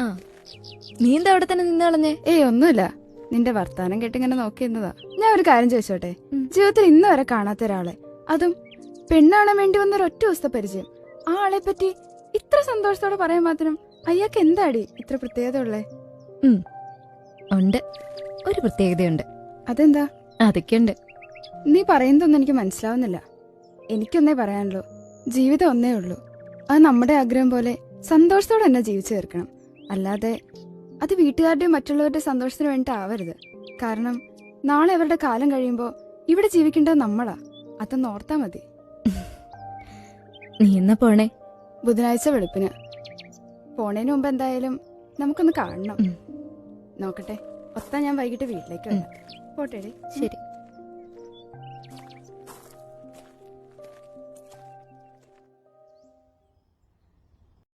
ആ. നീ എന്താ അവിടെ തന്നെ നിന്ന് കളഞ്ഞേ? ഏയ് ഒന്നുമില്ല. നിന്റെ വർത്താനം കേട്ട് ഇങ്ങനെ നോക്കിയിരുന്നതാ ഞാൻ ഒരു കാര്യം ചോദിച്ചോട്ടെ. ജീവിതത്തിൽ ഇന്ന് വരെ കാണാത്ത ഒരാളെ. അതും പെണ്ണാണാൻ വേണ്ടി വന്ന ഒറ്റ ദിവസത്തെ പരിചയം. ആ ആളെ പറ്റി ഇത്ര സന്തോഷത്തോടെ പറയാൻ മാത്രം അയാൾക്ക് എന്താടി ഇത്ര പ്രത്യേകത ഉള്ളേ ഉണ്ട്. ഒരു പ്രത്യേകതയുണ്ട്. അതെന്താ? അതൊക്കെ ഉണ്ട് നീ പറയുന്നതൊന്നും എനിക്ക് മനസ്സിലാവുന്നില്ല. എനിക്കൊന്നേ പറയാനുള്ളൂ. ജീവിതം ഒന്നേ ഉള്ളൂ. അത് നമ്മുടെ ആഗ്രഹം പോലെ സന്തോഷത്തോടെ തന്നെ ജീവിച്ചു തീർക്കണം. അല്ലാതെ അത് വീട്ടുകാരുടെയും മറ്റുള്ളവരുടെ സന്തോഷത്തിന് വേണ്ടി ആവരുത്. കാരണം നാളെ അവരുടെ കാലം കഴിയുമ്പോൾ ഇവിടെ ജീവിക്കേണ്ടത് നമ്മളാ. അതൊന്ന് ഓർത്താ മതി. നീ എന്നാ പോണേ? ബുധനാഴ്ച വെളുപ്പിന്. പോണേന് മുമ്പ് എന്തായാലും നമുക്കൊന്ന് കാണണം. നോക്കട്ടെ. ഒത്താ ഞാൻ വൈകിട്ട് വീട്ടിലേക്ക് വരാം. പോട്ടേടി. ശരി.